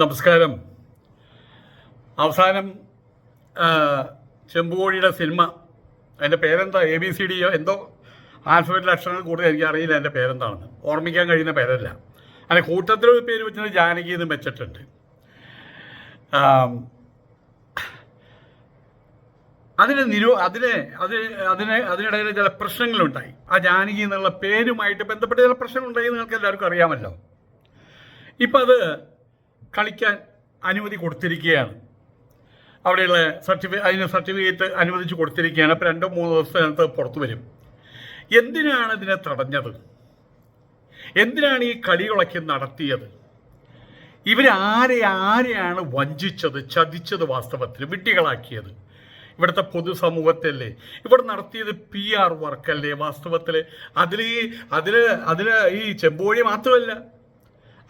നമസ്കാരം. അവസാനം ചെമ്പുകോഴിയുടെ സിനിമ അതിന്റെ പേരെന്താ? എ ബി സി ഡി എന്തോ? ആൽഫബറ്റ് അക്ഷരങ്ങൾ കൂടുതൽ എനിക്ക് അറിയില്ല എന്റെ പേരെന്താണെന്ന്. ഓർമ്മിക്കാൻ കഴിയുന്ന പേരല്ല. അതിന് കൂട്ടത്തിലൊരു പേര് വെച്ചത് ജാനകി എന്ന് വെച്ചിട്ടുണ്ട്. അതിന് നിരോ അതിന് അതിന് അതിന് അതിനിടയിൽ ചില പ്രശ്നങ്ങളുണ്ടായി. ആ ജാനകി എന്നുള്ള പേരുമായിട്ട് ബന്ധപ്പെട്ട ചില പ്രശ്നങ്ങളുണ്ടായി നിങ്ങൾക്ക് എല്ലാവർക്കും അറിയാമല്ലോ. ഇപ്പം അത് കളിക്കാൻ അനുമതി കൊടുത്തിരിക്കുകയാണ്. അവിടെയുള്ള സർട്ടിഫിക്കറ്റ് അതിന് സർട്ടിഫിക്കറ്റ് അനുവദിച്ച് കൊടുത്തിരിക്കുകയാണ്. അപ്പോൾ രണ്ടോ മൂന്നോ ദിവസത്തിനകത്ത് പുറത്തു വരും. എന്തിനാണ് ഇതിനെ തടഞ്ഞത്? എന്തിനാണ് ഈ കളികളൊക്കെ നടത്തിയത്? ഇവരാരെ ആരെയാണ് വഞ്ചിച്ചത് ചതിച്ചത് വാസ്തവത്തിൽ വിഡ്ഢികളാക്കിയത്? ഇവിടുത്തെ പൊതുസമൂഹത്തല്ലേ ഇവിടെ നടത്തിയത് പി ആർ വർക്കല്ലേ വാസ്തവത്തിൽ അതിൽ അതിൽ അതിൽ ഈ ചെമ്പോഴി മാത്രമല്ല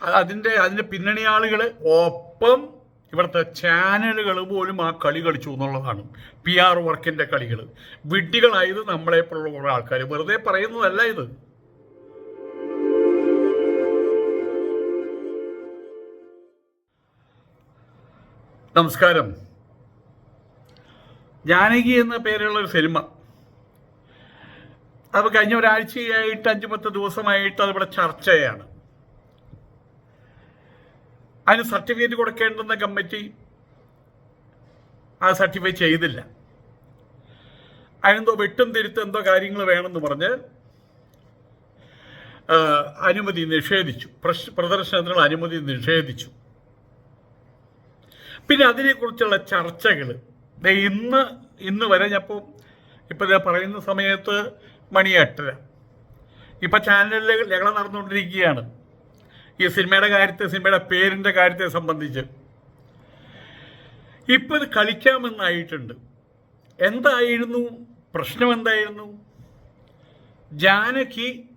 അതിന്റെ അതിന്റെ പിന്നണി ആളുകൾ ഒപ്പം ഇവിടുത്തെ ചാനലുകൾ പോലും ആ കളി കളിച്ചു എന്നുള്ളതാണ് പി ആർ വർക്കിന്റെ കളികൾ വിഡ്ഢികളായത് നമ്മളെപ്പോലുള്ള കുറേ ആൾക്കാർ വെറുതെ പറയുന്നതല്ല ഇത്. നമസ്കാരം. ജാനകി എന്ന പേരുള്ള ഒരു സിനിമ. അത് കഴിഞ്ഞ ഒരാഴ്ചയായിട്ട് അഞ്ചു പത്ത് ദിവസമായിട്ട് അതിവിടെ ചർച്ചയാണ്. അതിന് സർട്ടിഫിക്കറ്റ് കൊടുക്കേണ്ടുന്ന കമ്മിറ്റി ആ സർട്ടിഫൈ ചെയ്തില്ല. അതിനെന്തോ വെട്ടും തിരുത്തും എന്തോ കാര്യങ്ങൾ വേണമെന്ന് പറഞ്ഞ് അനുമതി നിഷേധിച്ചു. പ്രദർശനത്തിനുള്ള അനുമതി നിഷേധിച്ചു. പിന്നെ അതിനെക്കുറിച്ചുള്ള ചർച്ചകൾ. ഇന്ന് ഇന്ന് വരെ ഞാനിപ്പോൾ ഇപ്പം ഞാൻ പറയുന്ന സമയത്ത് മണി എട്ടര. ഇപ്പം ചാനലിൽ ഞങ്ങൾ നടന്നുകൊണ്ടിരിക്കുകയാണ്. ഈ സിനിമയുടെ കാര്യത്തെ സിനിമയുടെ പേരിന്റെ കാര്യത്തെ സംബന്ധിച്ച് ഇപ്പം ഇത് കളിക്കാമെന്നായിട്ടുണ്ട്. എന്തായിരുന്നു? പ്രശ്നം എന്തായിരുന്നു? ജാനകി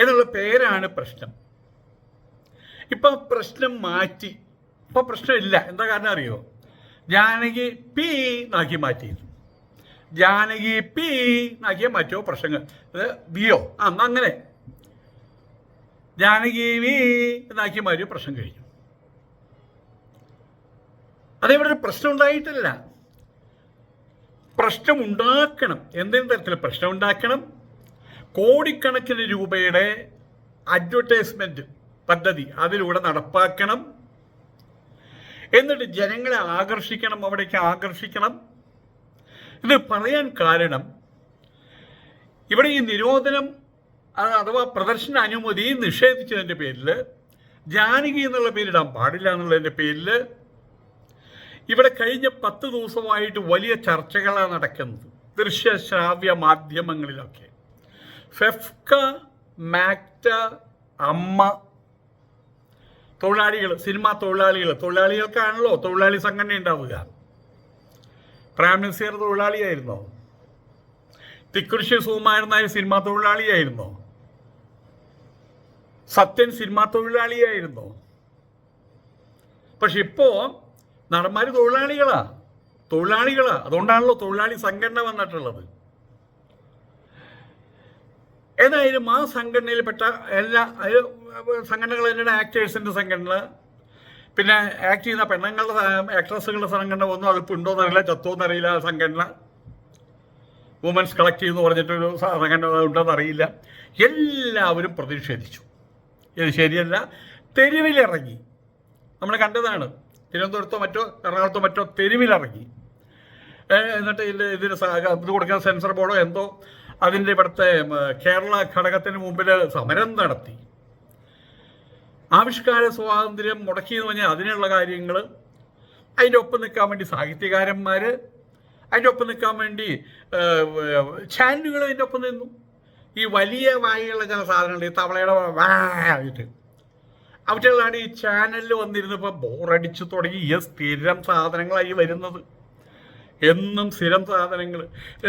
എന്നുള്ള പേരാണ് പ്രശ്നം. ഇപ്പം പ്രശ്നം മാറ്റി. ഇപ്പം പ്രശ്നമില്ല. എന്താ കാരണം അറിയോ? ജാനകി പി നാക്കി മാറ്റി ജാനകി പി നാക്കിയ മാറ്റോ പ്രശ്നങ്ങൾ. അത് വിയോ? ആ അങ്ങനെ. ജാനകി വി എന്നാക്കി മാറി പ്രശ്നം കഴിഞ്ഞു. അതേപോലെ ഒരു പ്രശ്നം ഉണ്ടായിട്ടില്ല. പ്രശ്നം ഉണ്ടാക്കണം എന്തെങ്കിലും തരത്തിൽ പ്രശ്നം ഉണ്ടാക്കണം കോടിക്കണക്കിന് രൂപയുടെ അഡ്വർടൈസ്മെന്റ് പദ്ധതി അതിലൂടെ നടപ്പാക്കണം. എന്നിട്ട് ജനങ്ങളെ ആകർഷിക്കണം അവിടേക്ക് ആകർഷിക്കണം. ഇത് പറയാൻ കാരണം ഇവിടെ ഈ നിരോധനം അഥവാ പ്രദർശന അനുമതി നിഷേധിച്ചതിന്റെ പേരിൽ ജാനകി എന്നുള്ള പേരിടാൻ പാടില്ല എന്നുള്ളതിന്റെ പേരിൽ ഇവിടെ കഴിഞ്ഞ പത്ത് ദിവസമായിട്ട് വലിയ ചർച്ചകളാണ് നടക്കുന്നത്. ദൃശ്യ ശ്രാവ്യ മാധ്യമങ്ങളിലൊക്കെ. ഫെഫ്ക മാക്ട അമ്മ തൊഴിലാളികൾ സിനിമാ തൊഴിലാളികൾ. തൊഴിലാളികൾക്കാണല്ലോ തൊഴിലാളി സംഘടന ഉണ്ടാവുക. പ്രൈം മിനിസ്റ്റർ തൊഴിലാളിയായിരുന്നോ? തിക്കുറിശി സുകുമാരൻ സിനിമാ തൊഴിലാളിയായിരുന്നോ? സത്യൻ സിനിമാ തൊഴിലാളിയായിരുന്നു. പക്ഷെ ഇപ്പോ നടന്മാര് തൊഴിലാളികളാ. തൊഴിലാളികളാ. അതുകൊണ്ടാണല്ലോ തൊഴിലാളി സംഘടന വന്നിട്ടുള്ളത്. ഏതായാലും ആ സംഘടനയിൽപ്പെട്ട എല്ലാ സംഘടനകൾ തന്നെയാണ് ആക്ടേഴ്സിന്റെ സംഘടന. പിന്നെ ആക്ട് ചെയ്യുന്ന പെണ്ണുങ്ങളുടെ ആക്ട്രസ്സുകളുടെ സംഘടന ഒന്നും അതിപ്പോൾ ചത്തോ എന്നറിയില്ല ആ സംഘടന. വുമൻസ് കളക്റ്റീവ് എന്ന് പറഞ്ഞിട്ടൊരു സംഘടന ഉണ്ടോ എന്നറിയില്ല എല്ലാവരും പ്രതിഷേധിച്ചു. ഇത് ശരിയല്ല. തെരുവിലിറങ്ങി. നമ്മൾ കണ്ടതാണ്. തിരുവനന്തപുരത്തോ മറ്റോ എറണാകുളത്തോ മറ്റോ തെരുവിലിറങ്ങി. എന്നിട്ട് ഇതിന്റെ ഇതിന് ഇത് കൊടുക്കുന്ന സെൻസർ ബോർഡോ എന്തോ അതിന്റെ ഇവിടുത്തെ കേരള ഘടകത്തിന് മുമ്പിൽ സമരം നടത്തി. ആവിഷ്കാര സ്വാതന്ത്ര്യം മുടക്കി എന്ന് പറഞ്ഞാൽ അതിനുള്ള കാര്യങ്ങൾ അതിന്റെ ഒപ്പം നിൽക്കാൻ വേണ്ടി സാഹിത്യകാരന്മാർ അതിന്റെ ഒപ്പം നിൽക്കാൻ വേണ്ടി ചാനലുകൾ അതിന്റെ ഒപ്പം നിന്നു. ഈ വലിയ വായിലുള്ള ചില സാധനങ്ങൾ ഈ തവളയുടെ വായിട്ട് അവറ്റകളാണ് ഈ ചാനലിൽ വന്നിരുന്നപ്പോൾ ബോറടിച്ചു തുടങ്ങി. ഈ സ്ഥിരം സാധനങ്ങളായി വരുന്നത്. എന്നും സ്ഥിരം സാധനങ്ങൾ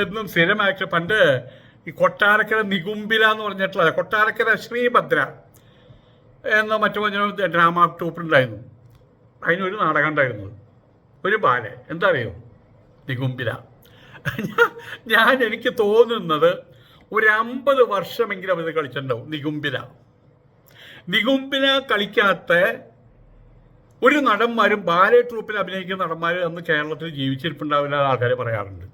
എന്നും സ്ഥിരം ആക്ഷൻ പണ്ട് ഈ കൊട്ടാരക്കര നികുംബില എന്ന് പറഞ്ഞിട്ടുള്ള കൊട്ടാരക്കര ശ്രീഭദ്ര എന്ന മറ്റു പറഞ്ഞ ഡ്രാമ ഉണ്ടായിരുന്നു. അതിനൊരു നാടകം ഉണ്ടായിരുന്നത് ഒരു ബാല എന്താ അറിയോ? നികുംബില ഞാൻ എനിക്ക് തോന്നുന്നത് ഒരു അമ്പത് വർഷമെങ്കിലും ഇത് കളിച്ചിട്ടുണ്ടാവും. നികുംബില നികുംബില കളിക്കാത്ത ഒരു നടന്മാരും ബാലെ ട്രൂപ്പിൽ അഭിനയിക്കുന്ന നടന്മാർ അന്ന് കേരളത്തിൽ ജീവിച്ചിരിപ്പുണ്ടാവില്ല ആൾക്കാർ പറയാറുണ്ട്.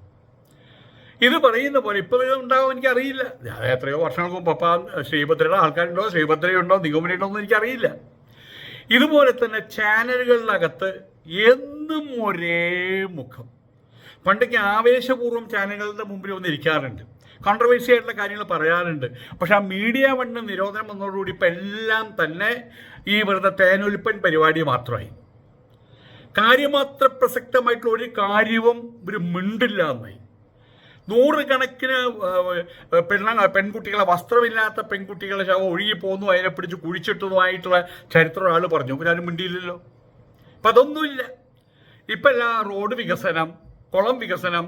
ഇത് പറയുന്ന പോലെ ഇപ്പോൾ ഉണ്ടാവും എനിക്കറിയില്ല. ഞാൻ എത്രയോ വർഷങ്ങൾക്ക് മുമ്പ് അപ്പം ശ്രീഭദ്രയുടെ ആൾക്കാരുണ്ടോ ശ്രീഭദ്രയുണ്ടോ നിഗമനയുണ്ടോ എന്ന് എനിക്കറിയില്ല. ഇതുപോലെ തന്നെ ചാനലുകളിനകത്ത് എന്നും ഒരേ മുഖം. പണ്ടൊക്കെ ആവേശപൂർവം ചാനലുകളുടെ മുമ്പിൽ ഒന്ന് ഇരിക്കാറുണ്ട് കോൺട്രവേഴ്സി ആയിട്ടുള്ള കാര്യങ്ങൾ പറയാറുണ്ട്. പക്ഷെ ആ മീഡിയ വണ്ണ് നിരോധനം വന്നതോടുകൂടി ഇപ്പം എല്ലാം തന്നെ ഈ വെറുതെ തേനൊലിപ്പൻ പരിപാടി മാത്രമായി. കാര്യമാത്ര പ്രസക്തമായിട്ടുള്ള ഒരു കാര്യവും ഒരു മിണ്ടില്ല എന്നായി. നൂറുകണക്കിന് പെണ്ണ പെൺകുട്ടികളെ വസ്ത്രമില്ലാത്ത പെൺകുട്ടികളെ ശവം ഒഴുകി പോകുന്നു അതിനെ പിടിച്ച് കുഴിച്ചിട്ടതുമായിട്ടുള്ള ചരിത്രം ഒരാൾ പറഞ്ഞു. പിന്നെ മിണ്ടിയില്ലല്ലോ. അപ്പം അതൊന്നുമില്ല. ഇപ്പം എല്ലാ റോഡ് വികസനം കുളം വികസനം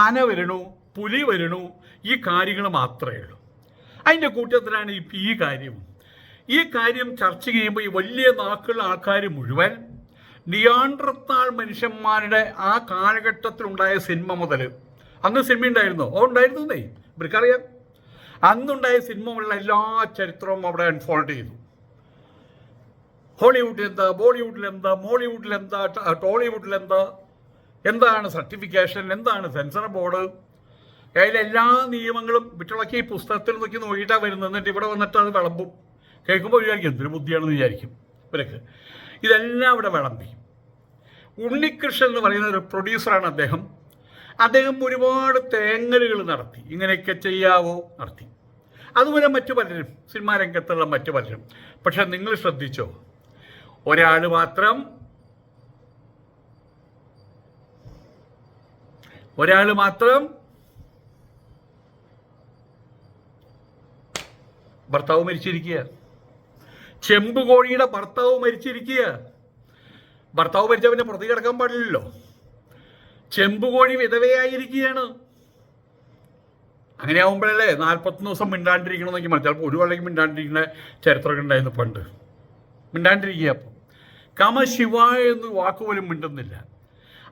ആന വരണു പുലി വരണു ഈ കാര്യങ്ങൾ മാത്രമേ ഉള്ളൂ. അതിന്റെ കൂട്ടത്തിലാണ് ഇപ്പം ഈ കാര്യം. ഈ കാര്യം ചർച്ച ചെയ്യുമ്പോൾ ഈ വലിയ നാക്കുള്ള ആൾക്കാർ മുഴുവൻ നിയാണ്ട്രത്താൾ മനുഷ്യന്മാരുടെ ആ കാലഘട്ടത്തിലുണ്ടായ സിനിമ മുതൽ അന്ന് സിനിമ ഉണ്ടായിരുന്നോ? ഓ ഉണ്ടായിരുന്നേ. ഇവർക്കറിയാം അന്നുണ്ടായ സിനിമ ഉള്ള എല്ലാ ചരിത്രവും അവിടെ അൺഫോൾഡ് ചെയ്തു. ഹോളിവുഡിൽ എന്താ ബോളിവുഡിൽ എന്താ മോളിവുഡിൽ എന്താ ടോളിവുഡിൽ എന്താ എന്താണ് സർട്ടിഫിക്കേഷൻ എന്താണ് സെൻസർ ബോർഡ് അതിലെ എല്ലാ നിയമങ്ങളും വിട്ടിളക്കി ഈ പുസ്തകത്തിൽ നോക്കി നോക്കിയിട്ടാണ് വരുന്നത്. എന്നിട്ട് ഇവിടെ വന്നിട്ട് അത് വിളമ്പും. കേൾക്കുമ്പോൾ വിചാരിക്കും എന്തൊരു ബുദ്ധിയാണെന്ന് വിചാരിക്കും. ഇവരൊക്കെ. ഇതെല്ലാം ഇവിടെ വിളമ്പി. ഉണ്ണികൃഷ്ണൻ എന്ന് പറയുന്ന ഒരു പ്രൊഡ്യൂസറാണ് അദ്ദേഹം. അദ്ദേഹം ഒരുപാട് തേങ്ങലുകൾ നടത്തി. ഇങ്ങനെയൊക്കെ ചെയ്യാവോ നടത്തി. അതുപോലെ മറ്റു പലരും. സിനിമാ രംഗത്തുള്ള മറ്റു പലരും. പക്ഷെ നിങ്ങൾ ശ്രദ്ധിച്ചോ? ഒരാൾ മാത്രം ഒരാൾ മാത്രം ഭർത്താവ് മരിച്ചിരിക്കുക. ചെമ്പ് കോഴിയുടെ ഭർത്താവ് മരിച്ചിരിക്കുക. ഭർത്താവ് മരിച്ച പിന്നെ പ്രതി കിടക്കാൻ പാടില്ലല്ലോ. ചെമ്പ് കോഴി വിധവയായിരിക്കുകയാണ്. അങ്ങനെ ആകുമ്പോഴല്ലേ നാൽപ്പത്തൊന്ന് ദിവസം മിണ്ടാണ്ടിരിക്കണമെന്നൊക്കെ പറഞ്ഞു. ചിലപ്പോൾ ഒരു കൊല്ലം മിണ്ടാണ്ടിരിക്കുന്ന ചരിത്രമൊക്കെ ഉണ്ടായിരുന്നു പണ്ട്. മിണ്ടാണ്ടിരിക്കുക അപ്പം. കമ ശിവ എന്ന് വാക്കുപോലും മിണ്ടുന്നില്ല.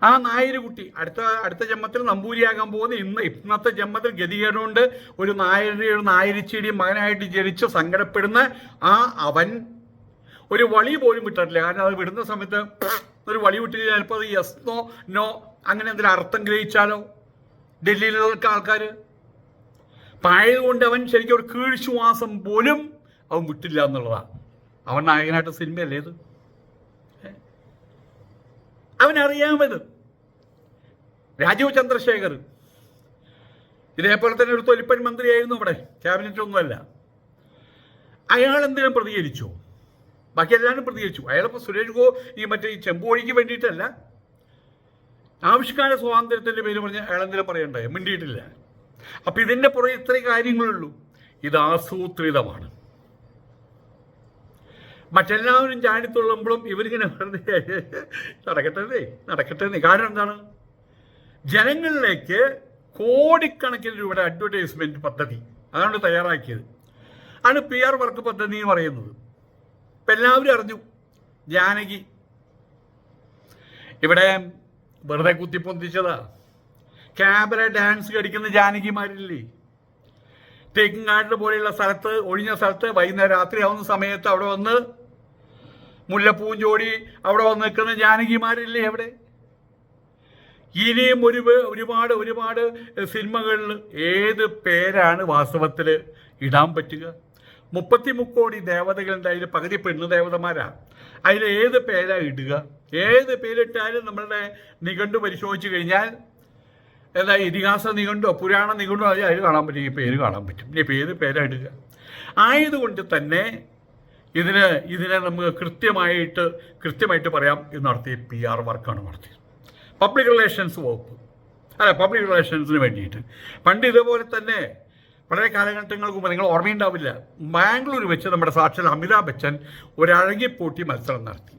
ആ നായരുകുട്ടി അടുത്ത അടുത്ത ജന്മത്തിൽ നമ്പൂരിയാകാൻ പോകുന്ന ഇന്ന് ഇന്നത്തെ ജന്മത്തിൽ ഗതികേടുകൊണ്ട് ഒരു നായരുടെ ഒരു നായരിച്ചേടിയും മകനായിട്ട് ജനിച്ച് സങ്കടപ്പെടുന്ന ആ അവൻ ഒരു വളി പോലും വിട്ടിട്ടില്ല. കാരണം അത് വിടുന്ന സമയത്ത് ഒരു വളി വിട്ടു കഴിഞ്ഞാൽ ചിലപ്പോൾ അത് യെസ് നോ അങ്ങനെ എന്തെങ്കിലും അർത്ഥം ഗ്രഹിച്ചാലോ? ഡൽഹിയിലുള്ള ആൾക്കാർ പായതുകൊണ്ട് അവൻ ശരിക്കും ഒരു കീഴ്ശ്വാസം പോലും അവൻ വിട്ടില്ല എന്നുള്ളതാണ് അവൻ നായകനായിട്ട് സിനിമയല്ലേ ഇത്? അവനറിയാമത്. രാജീവ് ചന്ദ്രശേഖർ. ഇതേപോലെ തന്നെ ഒരു തൊലിപ്പൻ മന്ത്രിയായിരുന്നു ഇവിടെ ക്യാബിനറ്റ് ഒന്നുമല്ല അയാൾ എന്തിനും പ്രതികരിച്ചു. ബാക്കി എല്ലാവരും പ്രതികരിച്ചു. അയാളിപ്പോൾ സുരേഷ് ഗോ ഈ മറ്റേ ഈ ചെമ്പോഴിക്ക് വേണ്ടിയിട്ടല്ല. ആവിഷ്കാര സ്വാതന്ത്ര്യത്തിന്റെ പേര് പറഞ്ഞ് അയാൾ എന്തിനും പറയണ്ടേ? മിണ്ടിയിട്ടില്ല. അപ്പം ഇതിന്റെ പുറകെ ഇത്രയും കാര്യങ്ങളുള്ളൂ. ഇത് ആസൂത്രിതമാണ്. മറ്റെല്ലാവരും ചാടിത്തുള്ളുമ്പോഴും ഇവരിങ്ങനെ വെറുതെ നടക്കട്ടെ നടക്കട്ടെ കാരണം എന്താണ്? ജനങ്ങളിലേക്ക് കോടിക്കണക്കിന് രൂപയുടെ അഡ്വർടൈസ്മെന്റ് പദ്ധതി അതാണ് തയ്യാറാക്കിയത്. ആണ് പി ആർ വർക്ക് പദ്ധതി എന്ന് പറയുന്നത്. ഇപ്പം എല്ലാവരും അറിഞ്ഞു. ജാനകി. ഇവിടെ വെറുതെ കുത്തിപ്പൊന്തിച്ചതാ. ക്യാബറ ഡാൻസ് കടിക്കുന്ന ജാനകിമാരില്ലേ? തേക്കിങ്ങാട്ടിൽ പോലെയുള്ള സ്ഥലത്ത് ഒഴിഞ്ഞ സ്ഥലത്ത് വൈകുന്നേരം രാത്രിയാവുന്ന സമയത്ത് അവിടെ വന്ന് മുല്ലപ്പൂവും ജോടി അവിടെ വന്ന് നിൽക്കുന്ന ജാനകിമാരില്ലേ അവിടെ? ഇനിയും ഒരു ഒരുപാട് ഒരുപാട് സിനിമകളിൽ ഏത് പേരാണ് വാസ്തവത്തിൽ ഇടാൻ പറ്റുക? മുപ്പത്തി മുക്കോടി ദേവതകളുണ്ട് അതിൽ പകുതി പെണ്ണു ദേവതമാരാണ് അതിൽ ഏത് പേരാ ഇടുക? ഏത് പേരിട്ടാലും നമ്മളുടെ നിഘണ്ടു പരിശോധിച്ച് കഴിഞ്ഞാൽ എന്താ ഇതിഹാസ നിഘണ്ടോ പുരാണ നിഘണ്ടോ അത് അതിൽ കാണാൻ പറ്റും ഈ പേര് കാണാൻ പറ്റും. ഇനി പേരാ ഇടുക? ആയതുകൊണ്ട് തന്നെ ഇതിന് ഇതിനെ നമുക്ക് കൃത്യമായിട്ട് കൃത്യമായിട്ട് പറയാം ഇത് നടത്തിയ പി ആർ വർക്കാണ് നടത്തിയത്. പബ്ലിക് റിലേഷൻസ് വകുപ്പ്. അല്ല പബ്ലിക് റിലേഷൻസിന് വേണ്ടിയിട്ട്. പണ്ട് ഇതേപോലെ തന്നെ വളരെ കാലഘട്ടങ്ങൾക്ക് മുമ്പ് നിങ്ങൾ ഓർമ്മയുണ്ടാവില്ല ബാംഗ്ലൂർ വെച്ച് നമ്മുടെ സാക്ഷാൽ അമിതാഭ് ബച്ചൻ ഒരഴകിപ്പോട്ടി മത്സരം നടത്തി.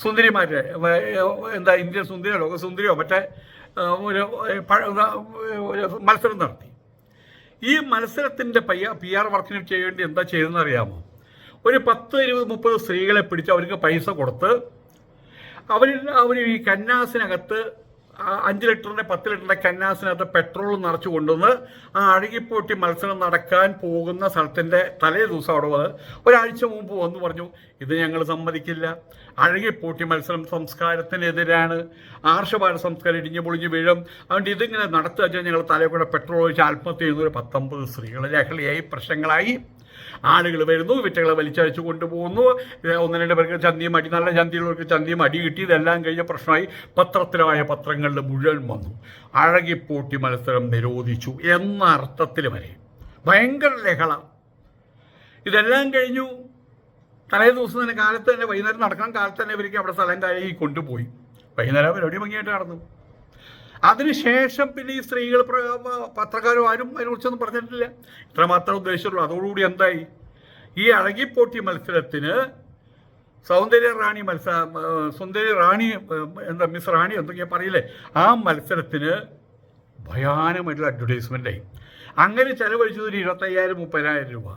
സുന്ദരിമാരുടെ ഏർ, എന്താ ഇന്ത്യൻ സുന്ദരിയോ ലോക സുന്ദരിയോ മറ്റേ ഒരു മത്സരം നടത്തി. ഈ മത്സരത്തിന്റെ പയ്യ പി ആർ വർക്കിന് ചെയ്യേണ്ടി എന്താ ചെയ്തതെന്ന് അറിയാമോ? ഒരു പത്ത് ഇരുപത് മുപ്പത് സ്ത്രീകളെ പിടിച്ച് അവർക്ക് പൈസ കൊടുത്ത് അവർ അവർ ഈ കന്നാസിനകത്ത് അഞ്ച് ലിറ്ററിന്റെ പത്ത് ലിറ്ററിന്റെ കന്നാസിനകത്ത് പെട്രോൾ നിറച്ചു കൊണ്ടുവന്ന് ആ അഴുകിപ്പോട്ടി മത്സരം നടക്കാൻ പോകുന്ന സ്ഥലത്തിന്റെ തലേ ദിവസം അവിടെ വന്ന് ഒരാഴ്ച മുമ്പ് വന്നു പറഞ്ഞു ഇത് ഞങ്ങൾ സമ്മതിക്കില്ല. അഴുകിപ്പോട്ടി മത്സരം സംസ്കാരത്തിനെതിരാണ്. ആർഷഭാര സംസ്കാരം ഇടിഞ്ഞു പൊളിഞ്ഞു വീഴും. അതുകൊണ്ട് ഇതിങ്ങനെ നടത്തുക ഞങ്ങൾ തലയിൽ കൂടെ പെട്രോൾ ഒഴിച്ച് ആത്മഹത്യ ചെയ്യുന്ന ഒരു പത്തൊമ്പത് സ്ത്രീകൾ ലഹളിയായി പ്രശ്നങ്ങളായി. ആളുകൾ വരുന്നു വിറ്റകളെ വലിച്ചഴിച്ചു കൊണ്ടുപോകുന്നു. ഒന്ന് രണ്ട് പേർക്ക് ചന്തിയും അടി നല്ല ചന്തിയുള്ളവർക്ക് ചന്തിയും അടി കിട്ടി. ഇതെല്ലാം കഴിഞ്ഞ പ്രശ്നമായി പത്രത്തിലായ പത്രങ്ങളിൽ മുഴുവൻ വന്നു. അഴകിപ്പോട്ടി മത്സരം നിരോധിച്ചു എന്ന അർത്ഥത്തിൽ വരെ. ഭയങ്കര ലഹള. ഇതെല്ലാം കഴിഞ്ഞു. തലേ ദിവസം തന്നെ കാലത്ത് തന്നെ വൈകുന്നേരം നടക്കണം. കാലത്ത് തന്നെ ഇവർക്ക് അവിടെ സ്ഥലം കഴുകി കൊണ്ടുപോയി. വൈകുന്നേരം പരിപാടി ഭംഗിയായിട്ട് നടന്നു. അതിനുശേഷം പിന്നെ ഈ സ്ത്രീകൾ പത്രക്കാരോ ആരും അതിനെക്കുറിച്ചൊന്നും പറഞ്ഞിട്ടില്ല. ഇത്രമാത്രം ഉദ്ദേശിച്ചുള്ളൂ. അതോടുകൂടി എന്തായി? ഈ അഴകിപ്പോട്ടി മത്സരത്തിന് സൗന്ദര്യ റാണി മത്സര സൗന്ദര്യ സുന്ദരി റാണി എന്താ മിസ് റാണി എന്തൊക്കെയാ പറയില്ലേ? ആ മത്സരത്തിന് ഭയാനമായിട്ടുള്ള അഡ്വർടൈസ്മെന്റ് ആയി. അങ്ങനെ ചെലവഴിച്ചത് ഒരു ഇരുപത്തയ്യായിരം മുപ്പതിനായിരം രൂപ.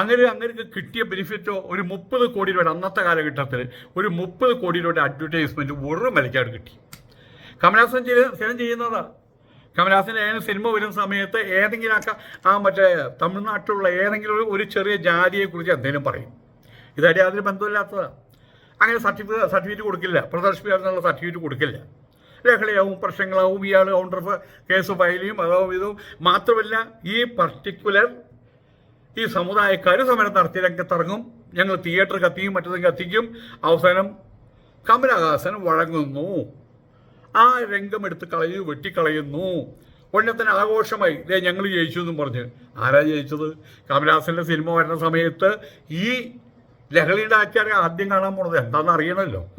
അങ്ങനെ അങ്ങനെ കിട്ടിയ ബെനിഫിറ്റോ ഒരു മുപ്പത് കോടി രൂപയുടെ അന്നത്തെ കാലഘട്ടത്തിൽ ഒരു മുപ്പത് കോടി രൂപയുടെ അഡ്വർടൈസ്മെന്റ് ഒരു വിലക്കാട് കിട്ടി. കമലഹാസൻ ചെയ്ത് സ്ഥിരം ചെയ്യുന്നതാ. കമലഹാസൻ ഏതെങ്കിലും സിനിമ വരുന്ന സമയത്ത് ഏതെങ്കിലും ആക്ക ആ മറ്റേ തമിഴ്നാട്ടിലുള്ള ഏതെങ്കിലും ഒരു- ചെറിയ ജാതിയെക്കുറിച്ച് എന്തെങ്കിലും പറയും. ഇതായിട്ട് യാതൊരു ബന്ധമില്ലാത്തതാണ് അങ്ങനെ സർട്ടിഫിക്കറ്റ് സർട്ടിഫിക്കറ്റ് കൊടുക്കില്ല. പ്രദർശിപ്പിക്കാനുള്ള സർട്ടിഫിക്കറ്റ് കൊടുക്കില്ല. ലഹളയാവും പ്രശ്നങ്ങളാവും ഇയാൾ കൗണ്ടർ കേസ് ഫയൽ ചെയ്യും. അതാവും ഇതും. മാത്രമല്ല ഈ പർട്ടിക്കുലർ ഈ സമുദായക്കാർ സമരം നടത്തി രംഗത്തിറങ്ങും. ഞങ്ങൾ തിയേറ്റർ കത്തിക്കും മറ്റതും കത്തിക്കും. അവസാനം കമലഹാസൻ വഴങ്ങുന്നു. ആ രംഗം എടുത്ത് കളയുന്നു വെട്ടിക്കളയുന്നു. ഉടനെ ആഘോഷമായി. ഇതേ ഞങ്ങൾ ജയിച്ചു എന്നും പറഞ്ഞ്. ആരാ ജയിച്ചത്? കമലഹാസന്റെ സിനിമ വരുന്ന സമയത്ത് ഈ ലഹളിയുടെ ആചാരം ആദ്യം കാണാൻ പോണത് എന്താണെന്ന് അറിയണമല്ലോ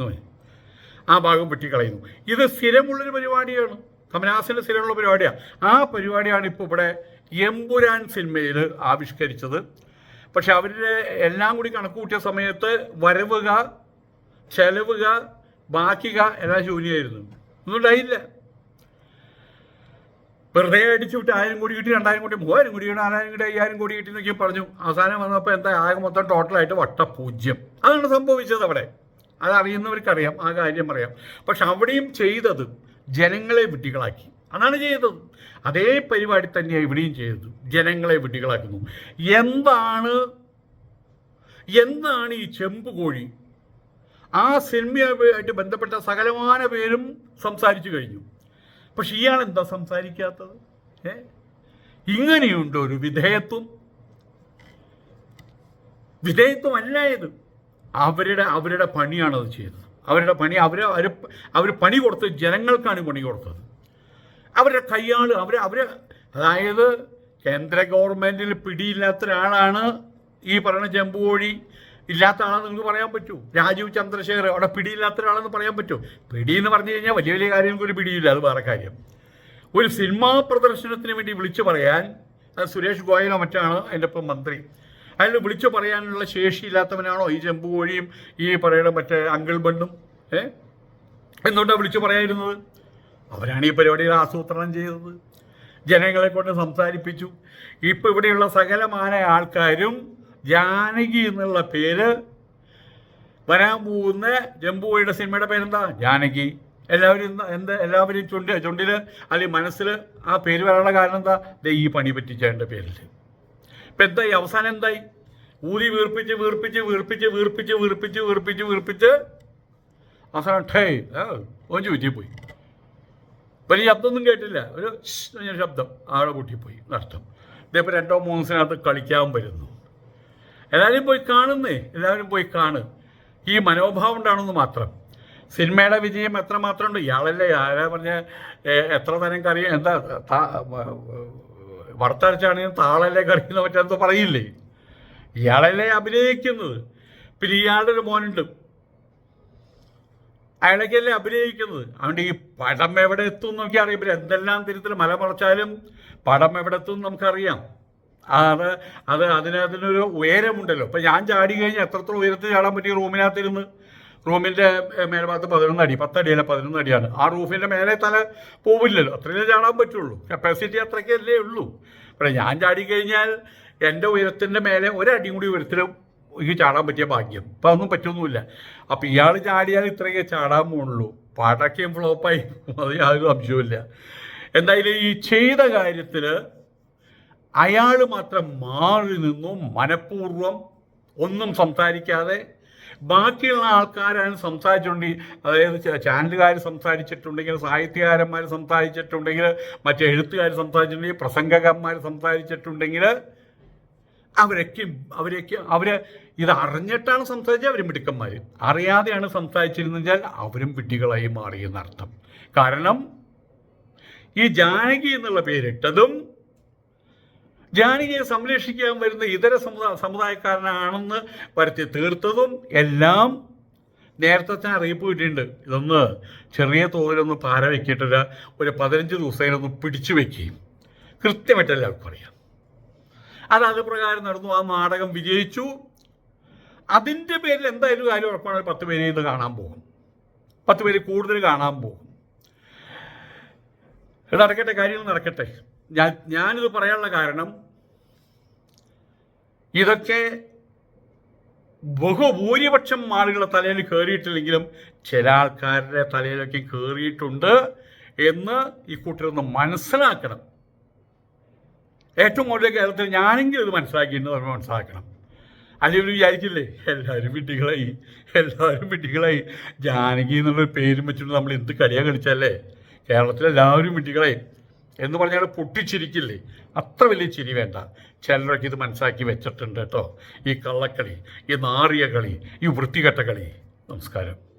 ആ ഭാഗം വെട്ടിക്കളയുന്നു. ഇത് സ്ഥിരമുള്ളൊരു പരിപാടിയാണ്. കമലഹാസന്റെ സ്ഥിരമുള്ള പരിപാടിയാണ് ആ പരിപാടിയാണ് ഇപ്പോൾ ഇവിടെ എമ്പുരാൻ സിനിമയിൽ ആവിഷ്കരിച്ചത്. പക്ഷെ അവരുടെ എല്ലാം കൂടി കണക്ക് കൂട്ടിയ സമയത്ത് വരവുക ചെലവുക ബാക്കിക എല്ലാം ശൂന്യമായിരുന്നു ഒന്നും ഉണ്ടായില്ല. വെറുതെ അടിച്ചു വിട്ട് ആയിരം കോടി കിട്ടി രണ്ടായിരം കോടി മൂവായിരം കോടി കിട്ടി നാലായിരം കോടി അയ്യായിരം കോടി കിട്ടി എന്നൊക്കെ പറഞ്ഞു. അവസാനം വന്നപ്പോൾ എന്താ ആകെ മൊത്തം ടോട്ടലായിട്ട് വട്ട പൂജ്യം അതാണ് സംഭവിച്ചത് അവിടെ. അതറിയുന്നവർക്കറിയാം ആ കാര്യം അറിയാം. പക്ഷെ അവിടെയും ചെയ്തത് ജനങ്ങളെ വിട്ടികളാക്കി അതാണ് ചെയ്തത്. അതേ പരിപാടി തന്നെയാണ് ഇവിടെയും ചെയ്തത്. ജനങ്ങളെ വിട്ടികളാക്കുന്നു എന്താണ് എന്താണ് ഈ ചെമ്പ് കോഴി? ആ സിനിമയുമായിട്ട് ബന്ധപ്പെട്ട സകലമാന പേരും സംസാരിച്ചു കഴിഞ്ഞു. പക്ഷെ ഇയാൾ എന്താ സംസാരിക്കാത്തത്? ഏ? ഇങ്ങനെയുണ്ട് ഒരു വിധേയത്വം. വിധേയത്വം അല്ല ഇത്. അവരുടെ അവരുടെ പണിയാണ് അത് ചെയ്തത് അവരുടെ പണി അവർ അവർ അവർ പണി കൊടുത്തത് ജനങ്ങൾക്കാണ് പണി കൊടുത്തത്. അവരുടെ കൈയാൾ അവർ അവർ അതായത് കേന്ദ്ര ഗവൺമെന്റിൽ പിടിയില്ലാത്ത ഒരാളാണ് ഈ പറയുന്ന ചെമ്പുകോഴി. ഇല്ലാത്ത ആളാണ് നിങ്ങൾക്ക് പറയാൻ പറ്റൂ. രാജീവ് ചന്ദ്രശേഖർ അവിടെ പിടിയില്ലാത്ത ഒരാളെന്ന് പറയാൻ പറ്റൂ. പിടി എന്ന് പറഞ്ഞു കഴിഞ്ഞാൽ വലിയ വലിയ കാര്യങ്ങൾക്ക് ഒരു പിടിയില്ല അത് വേറെ കാര്യം. ഒരു സിനിമാ പ്രദർശനത്തിന് വേണ്ടി വിളിച്ചു പറയാൻ സുരേഷ് ഗോയലോ മറ്റാണ്? അതിന്റെ ഒപ്പം മന്ത്രി. അതിൽ വിളിച്ചു പറയാനുള്ള ശേഷിയില്ലാത്തവനാണോ ഈ ചെമ്പുകോഴിയും ഈ പറയുന്ന മറ്റേ അങ്കിൾ ബണ്ണും ഏ? എന്തുകൊണ്ടാണ് വിളിച്ചു പറയായിരുന്നത് അവരാണ് ഈ പരിപാടിയിൽ ആസൂത്രണം ചെയ്തത്. ജനങ്ങളെ കൊണ്ട് സംസാരിപ്പിച്ചു. ഇപ്പം ഇവിടെയുള്ള സകലമായ ആൾക്കാരും ജാനകി എന്നുള്ള പേര് വരാൻ പോകുന്ന ജംബുവയുടെ സിനിമയുടെ പേരെന്താ? ജാനകി. എല്ലാവരും എന്ത്? എല്ലാവരും ചുണ്ട് ചുണ്ടിൽ അല്ലെങ്കിൽ മനസ്സിൽ ആ പേര് വരാനുള്ള കാരണം എന്താ? ദേ ഈ പണി പറ്റിച്ചതിന്റെ പേരിൽ ഇപ്പം എന്തായി? അവസാനം എന്തായി? ഊതി വീർപ്പിച്ച് വീർപ്പിച്ച് വീർപ്പിച്ച് വീർപ്പിച്ച് വീർപ്പിച്ച് വീർപ്പിച്ച് വീർപ്പിച്ച് അവസാനം ഠേ ഓഞ്ചു പോയി. വലിയ ശബ്ദമൊന്നും കേട്ടില്ല. ഒരു ശബ്ദം ആളെ പൊട്ടിപ്പോയി. നഷ്ടം ഇതേപോലെ രണ്ടോ മൂന്ന് ദിവസത്തിനകത്ത് കളിക്കാൻ വരുന്നു. എല്ലാവരും പോയി കാണുന്നേ. എല്ലാവരും പോയി കാണും. ഈ മനോഭാവം ഉണ്ടാണെന്ന് മാത്രം. സിനിമയുടെ വിജയം എത്ര മാത്രം ഉണ്ട് ഇയാളല്ലേ ആരാ പറഞ്ഞ എത്ര തരം കറി എന്താ വറുത്തരച്ചാണെങ്കിലും താളല്ലേ കറിയെന്ന് മറ്റെന്തോ പറയില്ലേ? ഇയാളല്ലേ അഭിനയിക്കുന്നത്? പിന്നെ ഇയാളുടെ ഒരു മോനുണ്ട്. അയാളൊക്കെയല്ലേ അഭിനയിക്കുന്നത്? അതുകൊണ്ട് ഈ പടം എവിടെ എത്തും എന്നൊക്കെ നോക്കി അറിയാം. എന്തെല്ലാം തരത്തിൽ മല മറച്ചാലും പടം എവിടെ എത്തും നമുക്കറിയാം. അത് അത് അതിന് അതിനൊരു ഉയരമുണ്ടല്ലോ. ഇപ്പം ഞാൻ ചാടി കഴിഞ്ഞാൽ എത്രത്തോളം ഉയരത്തിൽ ചാടാൻ പറ്റിയ റൂമിനകത്തിരുന്ന്? റൂമിന്റെ മേൽഭാഗത്ത് പതിനൊന്ന് അടി പത്തടിയല്ല പതിനൊന്ന് അടിയാണ്. ആ റൂഫിന്റെ മേലെ തല പോവില്ലല്ലോ. അത്രയേ ചാടാൻ പറ്റുള്ളൂ. കപ്പാസിറ്റി അത്രയ്ക്കല്ലേ ഉള്ളൂ. പക്ഷേ ഞാൻ ചാടി കഴിഞ്ഞാൽ എന്റെ ഉയരത്തിന്റെ മേലെ ഒരടി കൂടി ഉയരത്തിലും എനിക്ക് ചാടാൻ പറ്റിയ ഭാഗ്യം. അപ്പം അതൊന്നും പറ്റൊന്നുമില്ല. അപ്പം ഇയാൾ ചാടിയാൽ ഇത്രയൊക്കെ ചാടാൻ പോകുള്ളൂ പാട്ടൊക്കെയും ഫ്ലോപ്പായി അത് യാതൊരു സംശയവുമില്ല. എന്തായാലും ഈ ചെയ്ത കാര്യത്തിൽ അയാൾ മാത്രം മാറി നിന്നു മനഃപൂർവം ഒന്നും സംസാരിക്കാതെ. ബാക്കിയുള്ള ആൾക്കാരാണ് സംസാരിച്ചിട്ടുണ്ടെങ്കിൽ അതായത് ചാനലുകാർ സംസാരിച്ചിട്ടുണ്ടെങ്കിൽ സാഹിത്യകാരന്മാർ സംസാരിച്ചിട്ടുണ്ടെങ്കിൽ മറ്റേ എഴുത്തുകാർ സംസാരിച്ചിട്ടുണ്ടെങ്കിൽ പ്രസംഗകന്മാർ സംസാരിച്ചിട്ടുണ്ടെങ്കിൽ അവരൊക്കെ അവരൊക്കെ അവർ ഇത് അറിഞ്ഞിട്ടാണ് സംസാരിച്ചത് അവരും മിടുക്കന്മാർ അറിയാതെയാണ് സംസാരിച്ചിരുന്നെങ്കിൽ അവരും വിഡ്ഢികളായി മാറിയെന്നർത്ഥം കാരണം ഈ ജാനകി എന്നുള്ള പേരിട്ടതും ജാനകിയെ സംരക്ഷിക്കാൻ വരുന്ന ഇതര സമുദായ സമുദായക്കാരനാണെന്ന് വരുത്തി തീർത്തതും എല്ലാം നേരത്തെ തന്നെ അറിയിപ്പ് കിട്ടിയിട്ടുണ്ട് ഇതൊന്ന് ചെറിയ തോതിലൊന്ന് പാര വെക്കിയിട്ടില്ല. ഒരു പതിനഞ്ച് ദിവസത്തിനൊന്ന് പിടിച്ചു വെക്കുകയും കൃത്യമായിട്ട് എല്ലാവർക്കും അറിയാം. അത് അത് പ്രകാരം നടന്നു. ആ നാടകം വിജയിച്ചു. അതിന്റെ പേരിൽ എന്തായാലും കാര്യം ഉറപ്പാണ് പത്ത് പേരെ ഇത് കാണാൻ പോകും. പത്ത് പേര് കൂടുതൽ കാണാൻ പോകും. നടക്കട്ടെ കാര്യങ്ങൾ നടക്കട്ടെ. ഞാൻ ഞാനിത് പറയാനുള്ള കാരണം ഇതൊക്കെ ബഹുഭൂരിപക്ഷം ആളുകളുടെ തലയിൽ കയറിയിട്ടില്ലെങ്കിലും ചില ആൾക്കാരുടെ തലയിലൊക്കെ കയറിയിട്ടുണ്ട് എന്ന് ഈ കൂട്ടരൊന്ന് മനസ്സിലാക്കണം. ഏറ്റവും കൂടുതൽ കേരളത്തിൽ ഞാനെങ്കിലും ഇത് മനസ്സിലാക്കിയിട്ടുണ്ട് നമ്മൾ മനസ്സിലാക്കണം. അല്ലെങ്കിൽ വിചാരിക്കില്ലേ എല്ലാവരും വിട്ടികളായി എല്ലാവരും വിട്ടികളായി ജാനകി എന്നുള്ളൊരു പേരും വെച്ചിട്ട് നമ്മൾ എന്ത് കളിയാ കളിച്ചല്ലേ കേരളത്തിലെല്ലാവരും വിട്ടികളായി എന്ന് പറഞ്ഞാൽ പൊട്ടിച്ചിരിക്കില്ലേ? അത്ര വലിയ ചിരി വേണ്ട. ചിലരൊക്കെ ഇത് മനസ്സിലാക്കി വെച്ചിട്ടുണ്ട് കേട്ടോ. ഈ കള്ളക്കളി ഈ നാറിയ കളി ഈ വൃത്തികെട്ട കളി. നമസ്കാരം.